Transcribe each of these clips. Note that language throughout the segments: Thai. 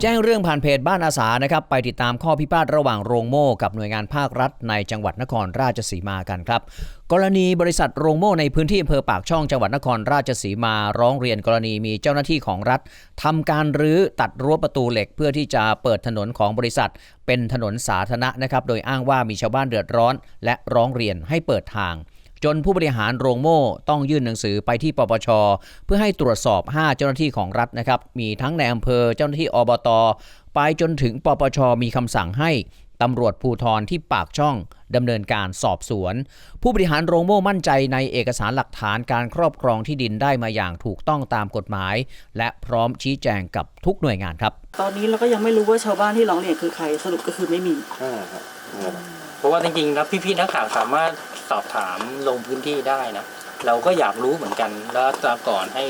แจ้งเรื่องผ่านเพจบ้านอาสานะครับไปติดตามข้อพิพาทระหว่างโรงโม่กับหน่วยงานภาครัฐในจังหวัดนครราชสีมากันครับ กรณีบริษัทโรงโม่ในพื้นที่อำเภอปากช่องจังหวัดนครราชสีมาร้องเรียนกรณีมีเจ้าหน้าที่ของรัฐทำการรื้อตัดรั้วประตูเหล็ก เพื่อที่จะเปิดถนนของบริษัท เป็นถนนสาธารณะนะครับโดยอ้างว่ามีชาวบ้านเดือดร้อน และร้องเรียนให้เปิดทาง จนผู้บริหารโรงโม่ต้องยื่นหนังสือไปที่ปปช เพื่อให้ตรวจสอบ 5 เจ้าหน้าที่ของรัฐนะครับ มีทั้งในอำเภอเจ้าหน้าที่อบต ไปจนถึงปปชมีคำสั่งให้ตำรวจภูธรที่ปากช่องดำเนินการสอบสวน ผู้บริหารโรงโม่มั่นใจในเอกสารหลักฐานการครอบครองที่ดินได้มาอย่างถูกต้องตามกฎหมาย และพร้อมชี้แจงกับทุกหน่วยงานครับ ตอนนี้เราก็ยังไม่รู้ว่าชาวบ้านที่ร้องเรียนคือใครสรุปก็คือไม่มี อ่าครับค รับเพราะว่าจริงๆแล้วพี่ๆนักข่าวสามารถสอบถามลงพื้นที่ได้นะ เราก็อยากรู้เหมือนกัน แล้วตามก่อนให้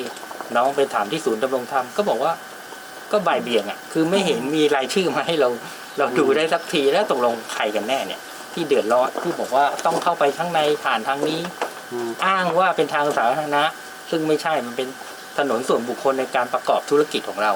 น้องไปถามที่ศูนย์ดำรงธรรมก็บอกว่าก็บ่ายเบี่ยงอะ คือไม่เห็นมีรายชื่อมาให้เราเราดูได้สักทีแล้วตกลงใครกันแน่เนี่ย ที่เดือดร้อนที่บอกว่าต้องเข้าไปข้างในผ่านทางนี้ อ้างว่าเป็นทางสาธารณะ ซึ่งไม่ใช่มันเป็นถนนส่วนบุคคลในการประกอบธุรกิจของเรา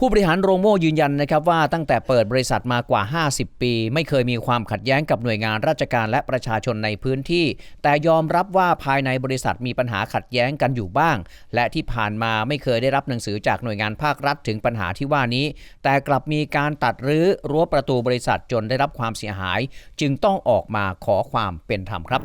ผู้บริหารโรงโม่ยืนยันนะครับว่าตั้งแต่เปิดบริษัทมากว่า 50 ปี ไม่เคยมีความขัดแย้งกับหน่วยงานราชการและประชาชนในพื้นที่ แต่ยอมรับว่าภายในบริษัทมีปัญหาขัดแย้งกันอยู่บ้าง และที่ผ่านมาไม่เคยได้รับหนังสือจากหน่วยงานภาครัฐถึงปัญหาที่ว่านี้ แต่กลับมีการตัดรื้อรั้วประตูบริษัทจนได้รับความเสียหาย จึงต้องออกมาขอความเป็นธรรมครับ